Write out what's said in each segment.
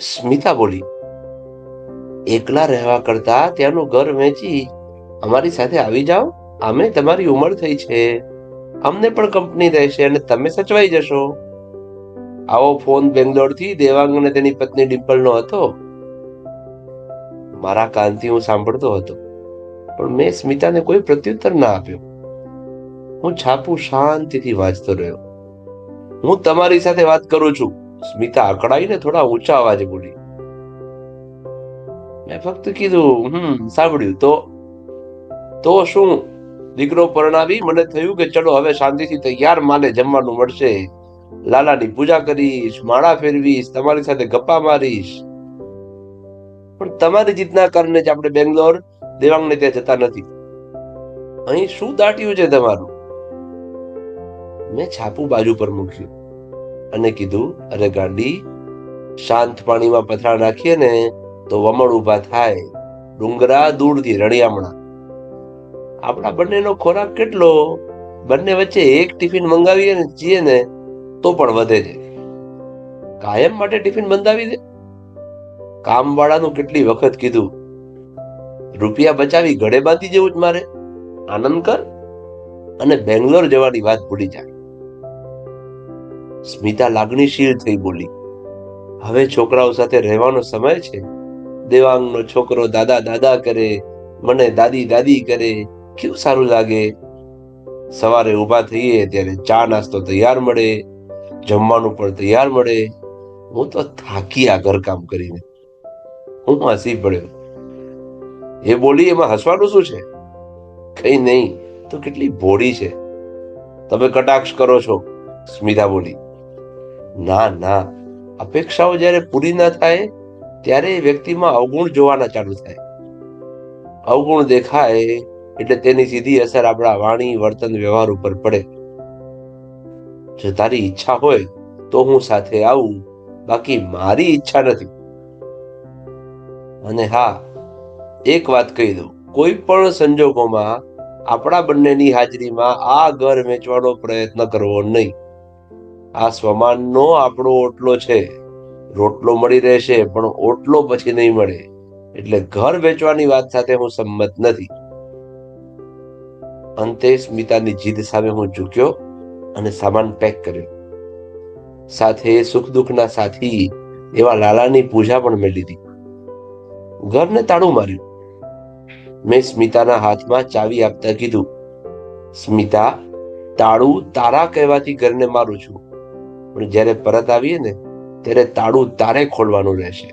સ્મિતા બોલી, એકલા રહેવા કરતા ત્યાંનું ઘર વેચી અમારી સાથે આવી જાઓ. અમે તમારી ઉંમર થઈ છે. અમને પણ કંપની રહેશે અને તમે સચવાઈ જશો. આવો ફોન બેંગ્લોરથી દેવાંગ અને તેની પત્ની ડિમ્પલનો હતો. મારા કાનથી હું સાંભળતો હતો, પણ મેં સ્મિતાને કોઈ પ્રત્યુત્તર ના આપ્યો. હું છાપું શાંતિથી વાંચતો રહ્યો. હું તમારી સાથે વાત કરું છું. સ્મિતા અકળાઈને થોડા ઊંચા અવાજે બોલી, મેં ફક્ત કીધું, હમ, સાંભળ્યું. તો તો શું? દીકરો પરણાવી? મને થયું કે ચલો હવે શાંતિથી તૈયાર માલે જમવાનું મળશે. લાલાની પૂજા કરીશ, માળા ફેરવીશ, તમારી સાથે ગપ્પા મારીશ. પણ તમારી જીતના કારણે જ આપણે બેંગ્લોર, દેવાંગને ત્યાં જતા નથી. અહીં શું દાટ્યું છે તમારું? મેં છાપું બાજુ પર મૂક્યું. અને કીધું, અરે ગાંડી, શાંત પાણીમાં પથરા નાખીએ ને તો વમળ ઊભા થાય. ડુંગરા દૂરથી રણિયામણા આપણા બંનેનો ખોરાક કેટલો? બંને વચ્ચે એક ટિફિન મંગાવીએ ને છીએ ને તો પણ વધે છે. કાયમ માટે ટિફિન બંધાવી દે? કામવાળાનું કેટલી વખત કીધું. રૂપિયા બચાવી ઘડે બાંધી જેવું જ મારે. આનંદ કર અને બેંગ્લોર જવાની વાત ભૂલી જાય સ્મિતા લાગણીશીલ થઈ બોલી, હવે છોકરાઓ સાથે રહેવાનો સમય છે. દેવાંગનો છોકરો દાદા દાદા કરે, મને દાદી દાદી કરે, કેવું સારું લાગે? સવારે ઊભા થઈએ ત્યારે ચા નાસ્તો તૈયાર મળે, જમવાનું પણ તૈયાર મળે. હું તો થાકી આ ઘરકામ કરીને. હું હસી પડ્યો. એ બોલી એમાં હસવાનું શું છે? કઈ નહીં, તો કેટલી ભોળી છે. તમે કટાક્ષ કરો છો. સ્મિતા બોલી ના ના. અપેક્ષાઓ જ્યારે પૂરી ના થાય, ત્યારે એ વ્યક્તિમાં અવગુણ જોવાના ચાલુ થાય. અવગુણ દેખાય એટલે તેની સીધી અસર આપણા વાણી, વર્તન, વ્યવહાર ઉપર પડે. જો તારી ઈચ્છા હોય તો હું સાથે આવું, બાકી મારી ઈચ્છા નથી. અને હા, એક વાત કહી દઉં. કોઈ પણ સંજોગોમાં આપણા બંનેની હાજરીમાં આ ઘર વેચવાનો પ્રયત્ન કરવો નહીં. આ સ્વમાનનો આપણો ઓટલો છે. રોટલો મળી રહેશે, પણ ઓટલો પછી નહીં મળે. એટલે ઘર વેચવાની વાત સાથે હું સંમત નથી. અંતે સ્મિતાની જીદ સામે હું ઝૂક્યો અને સામાન પેક કર્યો. સાથે સુખ દુઃખના સાથી એવા લાલાની પૂજા પણ મેં લીધી. ઘરને તાળું માર્યું. મેં સ્મિતાના હાથમાં ચાવી આપતા કીધું, સ્મિતા, તાળું તારા કહેવાથી ઘરને મારું છું. પણ જ્યારે પરત આવીએ ને, ત્યારે તાળું તારે ખોલવાનું રહેશે.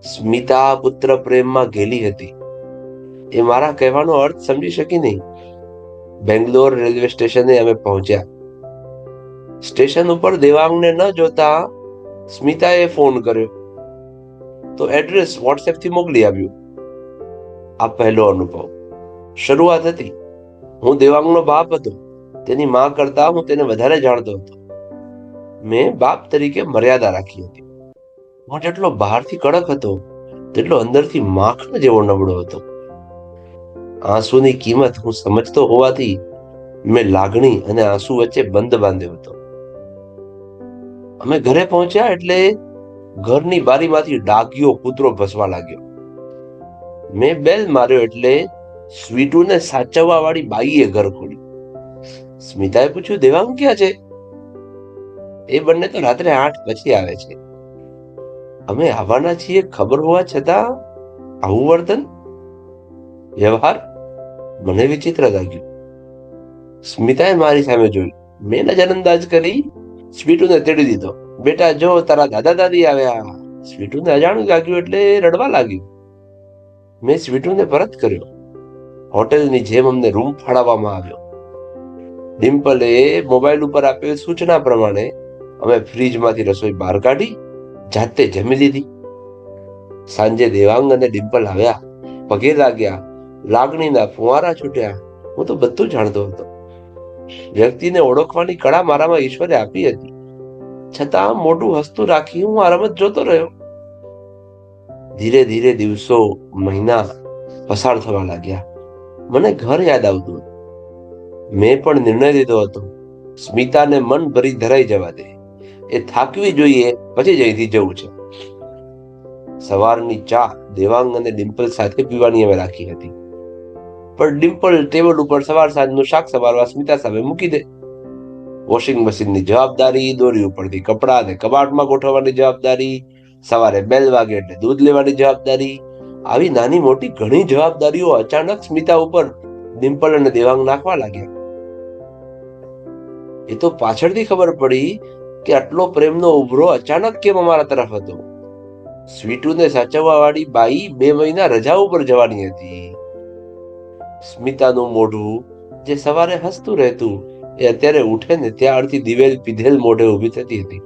સ્મિતા પુત્ર પ્રેમમાં ગેલી હતી. એ મારા કહેવાનો અર્થ સમજી શકી નહીં. બેંગ્લોર રેલવે સ્ટેશને અમે પહોંચ્યા. સ્ટેશન ઉપર દેવાંગને ન જોતા સ્મિતાએ ફોન કર્યો. તો એડ્રેસ વોટ્સએપથી મોકલી આવ્યું આ પહેલો અનુભવ. શરૂઆત હતી. હું દેવાંગનો બાપ હતો. તેની માં કરતા હું તેને વધારે જાણતો હતો. મેં બાપ તરીકે મર્યાદા રાખી હતી. હું જેટલો બહારથી કડક હતો, તેટલો અંદરથી માખણ જેવો નબળો હતો. આંસુની કિંમત હું સમજતો હોવાથી મેં લાગણી અને આંસુ વચ્ચે બંધ બાંધ્યો હતો. અમે ઘરે પહોંચ્યા એટલે ઘરની બારીમાંથી ડાગ્યો કૂતરો ભસવા લાગ્યો. મેં બેલ માર્યો એટલે સ્વીટુને સાચવવા વાળી બાઈએ ઘર ખોલ્યું સ્મિતાએ પૂછ્યું, દેવાંગ ક્યાં છે? એ બંને તો રાત્રે આઠ પછી આવે છે. અમે આવવાના છીએ ખબર હોવા છતાં આવું વર્તન? વ્યવહાર? મને વિચિત્ર લાગ્યું. સ્મિતાએ મારી સામે જોયું. મેં નજરઅંદાજ કરી સ્વીટુને તેડી દીધો. બેટા, જો તારા દાદા દાદી આવ્યા. સ્વીટુને અજાણું લાગ્યું એટલે રડવા લાગ્યું. મેં સ્વીટુને પરત કર્યો. હોટેલની જેમ અમને રૂમ ફાળવવામાં આવ્યો. ડિમ્પલે મોબાઈલ ઉપર આપેલ સૂચના પ્રમાણે અમે ફ્રીજમાંથી રસોઈ બહાર કાઢી, જાતે જમી લીધી. સાંજે દેવાંગ અને ડિમ્પલ આવ્યા. પગે લાગ્યા. લાગણીના ફુવારા છૂટ્યા. હું તો બધું જાણતો હતો. વ્યક્તિને ઓળખવાની કળા મારામાં ઈશ્વરે આપી હતી. છતાં મોઢું હસતું રાખી હું આરામ જ જોતો રહ્યો. ધીરે ધીરે દિવસો, મહિના પસાર થવા લાગ્યા. મને ઘર યાદ આવતું હતું. મેં પણ નિર્ણય લીધો હતો. સ્મિતાને મન ભરી ધરાઈ જવા દે. એ થાકવી જોઈએ, પછી જ અહીંથી જવું છે. સવારની ચા દેવાંગ અને ડિમ્પલ સાથે પીવાની અમે રાખી હતી. પણ ડિમ્પલ ટેબલ ઉપર સવાર સાંજનું શાક સવારવા સ્મિતા સામે મૂકી દે. વોશિંગ મશીનની જવાબદારી, દોરી ઉપરથી કપડાં અને કબાટમાં ગોઠવવાની જવાબદારી, સવારે બેલ વાગે એટલે દૂધ લેવાની જવાબદારી. આવી નાની મોટી ઘણી જવાબદારીઓ અચાનક સ્મિતા ઉપર ડિમ્પલ અને દેવાંગ નાખવા લાગ્યા. એ તો પાછળથી ખબર પડી કે આટલો પ્રેમનો ઉભરો અચાનક કેમ અમારા તરફ હતો? સ્વીટુને સાચવવા વાળી બાઈ બે મહિના રજા ઉપર જવાની હતી. સ્મિતાનું મોઢું જે સવારે હસતું રહેતું એ અત્યારે ઉઠે ને ત્યાં અડધી દિવેલ પીધેલ મોઢે ઊભી થતી હતી.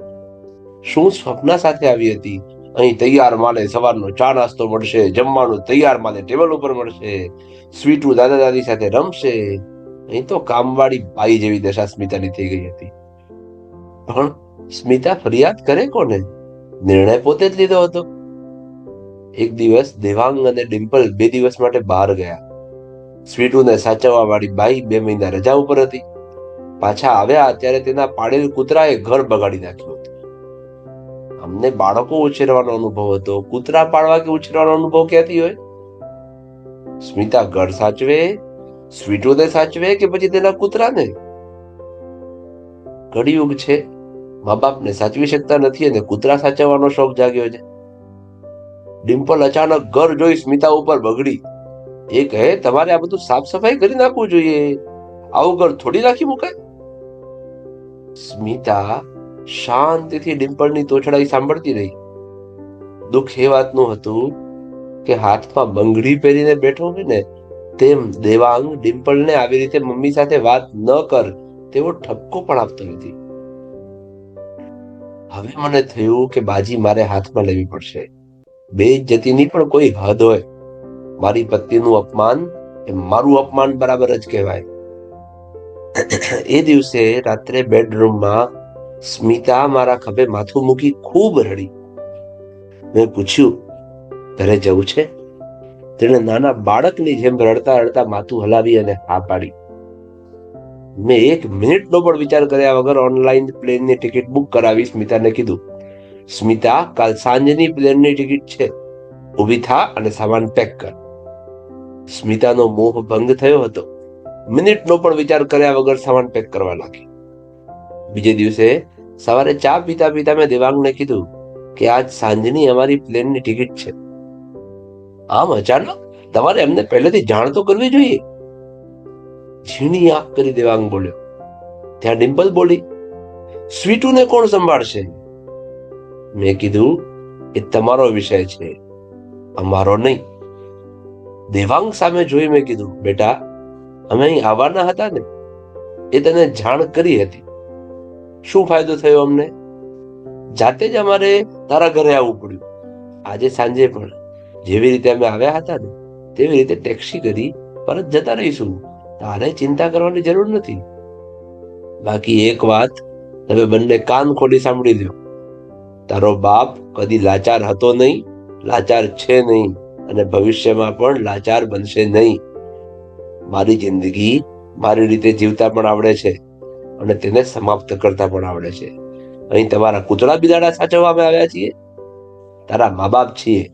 શું સ્વપ્ન સાથે આવી હતી? અહીં તૈયાર માલે સવારનો ચા નાસ્તો મળશે, જમવાનું તૈયાર માલે ટેબલ ઉપર મળશે, સ્વીટુ દાદા દાદી સાથે રમશે. અહીં તો કામવાળી બાઈ જેવી દશા સ્મિતાની થઈ ગઈ હતી. પણ સ્મિતા ફરિયાદ કરે કોને? નિર્ણય પોતે જ લીધો હતો. એક દિવસ દેવાંગ અને ડિમ્પલ બે દિવસ માટે બહાર ગયા. સ્વીટુને સાચવવા વાળી બાઈ બે મહિના રજા ઉપર હતી. પાછા આવ્યા ત્યારે તેના પાડેલ કૂતરાએ ઘર બગાડી નાખ્યું હતું. અમને બાળકો ઉછેરવાનો અનુભવ હતો. કૂતરા પાડવા કે ઉછેરવાનો અનુભવ ક્યાંથી હોય? સ્મિતા ઘર સાચવે સ્વીટુને સાચવે કે પછી તેના કૂતરાને? કળિયુગ છે. મા બાપને સાચવી શકતા નથી અને કૂતરા સાચવવાનો શોખ જાગ્યો છે. ડિમ્પલ અચાનક ઘર જોઈ સ્મિતા ઉપર બગડી. એ કહે, તમારે આ બધું સાફ સફાઈ કરી નાખવું જોઈએ. આવું ઘર થોડી રાખી મુકાય? સ્મિતા શાંતિથી ડિમ્પલની તોછડાઈ સાંભળતી રહી. દુઃખ એ વાતનું હતું કે હાથમાં બંગડી પહેરીને બેઠો હોય ને તેમ દેવાંગ ડિમ્પલને આવી રીતે મમ્મી સાથે વાત ન કર, તેવો ઠપકો પણ આપતો નથી. હવે મને થયું કે બાજી મારે હાથમાં લેવી પડશે. બે જતીની પણ કોઈ હદ હોય. મારી પત્નીનું અપમાન એ મારું અપમાન બરાબર જ કહેવાય. એ દિવસે રાત્રે બેડરૂમમાં સ્મિતા મારા ખભે માથું મૂકી ખૂબ રડી. મેં પૂછ્યું, ઘરે જવું છે? તેણે નાના બાળકની જેમ રડતા રડતા માથું હલાવી અને હા પાડી. મેં એક મિનિટનો પણ વિચાર કર્યા વગર ઓનલાઈન પ્લેનની ટિકિટ બુક કરાવી સ્મિતાને કીધું, સ્મિતા, કાલ સાંજની પ્લેનની ટિકિટ છે. ઊભી થા અને સામાન પેક કર. સ્મિતાનો મોહ ભંગ થયો હતો. મિનિટનો પણ વિચાર કર્યા વગર સામાન પેક કરવા લાગી. બીજે દિવસે સવારે ચા પીતા પીતા મેં દેવાંગને કીધું કે, આજ સાંજની અમારી પ્લેનની ટિકિટ છે. આમ અચાનક તમારે એમને પહેલેથી જાણ તો કરવી જોઈએ. ઝીણી આંખ કરી દેવાંગ બોલ્યો. ત્યાં ડિમ્પલ બોલી, સ્વીટુને કોણ સંભાળશે? મેં કીધું એ તમારો વિષય છે, અમારો નહીં. દેવાંગ સામે જોઈ મેં કીધું, બેટા, અમે અહીં આવવાના હતા ને, એ તને જાણ કરી હતી. શું ફાયદો થયો અમને? જાતે જ અમારે તારા ઘરે આવવું પડ્યું. આજે સાંજે પણ જેવી રીતે અમે આવ્યા હતા ને, તેવી રીતે ટેક્સી કરી પરત જતા રહીશું. તારે ચિંતા કરવાની જરૂર નથી. બાકી એક વાત તમે બંને કાન ખોલી સાંભળી લ્યો. તારો બાપ કદી લાચાર હતો નહીં, લાચાર છે નહીં અને ભવિષ્યમાં પણ લાચાર બનશે નહીં. મારી જિંદગી મારી રીતે જીવતા પણ આવડે છે અને તેને સમાપ્ત કરતા પણ આવડે છે. અહીં તમારા કૂતરા બિલાડા સાચવવામાં આવ્યા છીએ? તારા મા બાપ છીએ.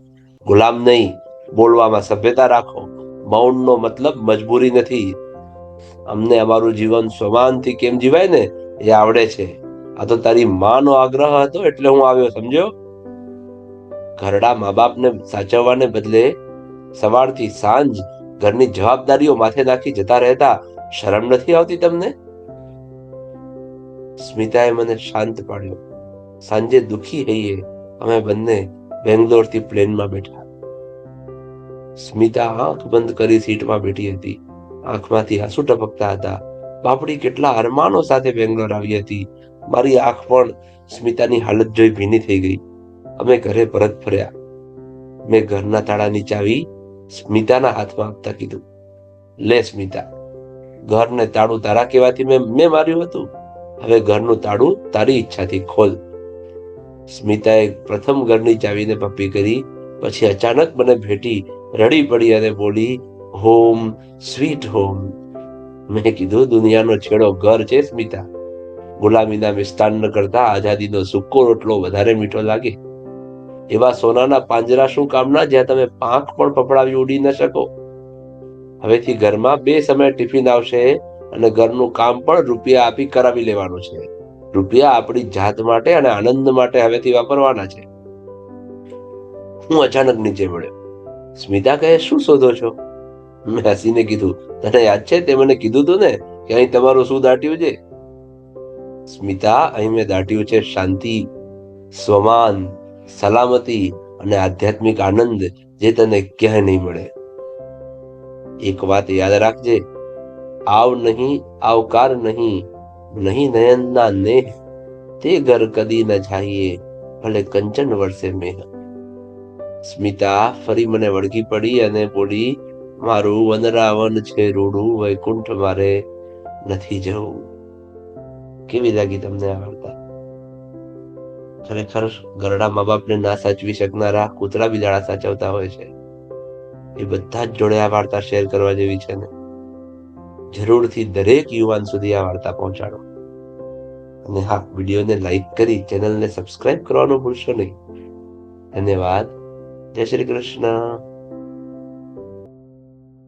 ગુલામ નહીં, બોલવામાં સભ્યતા રાખો. મૌનનો મતલબ મજબૂરી નથી. અમને અમારું જીવન સ્વમાનથી કેમ જીવાય ને, એ આવડે છે. આ તો તારી માનો આગ્રહ હતો એટલે હું આવ્યો, સમજ્યો? ઘરડા મા બાપને સાચવવાને બદલે સવારથી સાંજ ઘરની જવાબદારીઓ માથે નાખી જતા રહેતા શરમ નથી આવતી તમને? સ્મિતાએ મને શાંત પાડ્યો. સાંજે દુખી હૈયે અમે બંને બેંગ્લોરથી પ્લેનમાં બેઠા. સ્મિતા આંખ બંધ કરી સીટમાં બેઠી હતી. આંખમાંથી આંસુ ટપકતા હતા. બાપડી કેટલા અરમાનો સાથે બેંગ્લોર આવી હતી. મારી આંખ પણ સ્મિતાની હાલત જોઈ ભીની થઈ ગઈ. અમે ઘરે પરત ફર્યા. મેં ઘરના તાળાની ચાવી સ્મિતાના હાથમાં આપતા કીધું. લે સ્મિતા, ઘરને તાળું તારા કહેવાથી મેં મેં માર્યું હતું. હવે ઘરનું તાળું તારી ઈચ્છાથી ખોલ. સ્મિતાએ પ્રથમ ઘરની ચાવીને પપ્પી કરી, પછી અચાનક મને ભેટી રડી પડી અને બોલી, હોમ, સ્વીટ હોમ. મેં કીધું, દુનિયાનો છેડો ઘર છે સ્મિતા. ગુલામીના મિષ્ટાન કરતા આઝાદીનો સૂકો રોટલો વધારે મીઠો લાગે. એવા સોનાના પાંજરા શું કામના જ્યાં તમે પાંખ પણ પપડાવી ઉડી ન શકો? હવેથી ઘરમાં બે સમય ટિફિન આવશે અને ઘરનું કામ પણ રૂપિયા આપી કરાવી લેવાનું છે. રૂપિયા આપણી જાત માટે અને આનંદ માટે હવેથી વાપરવાના છે. હું અચાનક નીચે મળ્યો સ્મિતા કહે, શું શોધો છો? મેં હસીને કીધું, તને યાદ છે તે મને કીધું તું ને કે અહીં તમારું શું દાટ્યું છે? સ્મિતા, અહીં મેં દાટ્યું છે શાંતિ, સ્વમાન, સલામતી અને આધ્યાત્મિક આનંદ જે તને ક્યાંય નહીં મળે. એક વાત યાદ રાખજે, આવ નહીં, આવકાર નહીં નહીં નયનના નેહ તે ઘર કદી ન જાઈએ ભલે કંચન વર્ષે મેહ સ્મિતા ફરી મને વળગી પડી અને બોલી મારું વનરાવન છે રૂડું વૈકુંઠ મારે નથી જવું કેવી લાગી તમને આ વાર્તા ખરેખર ઘરડા મા બાપને ના સાચવી શકનારા કૂતરા બિલાડા સાચવતા હોય છે એ બધા જ જોડે આ વાર્તા શેર કરવા જેવી છે ને જરૂરથી દરેક યુવાન સુધી આ વાર્તા પહોંચાડો. અને હા, વિડીયોને લાઈક કરી ચેનલને સબસ્ક્રાઇબ કરવાનું ભૂલશો નહીં. ધન્યવાદ. જય શ્રી કૃષ્ણ.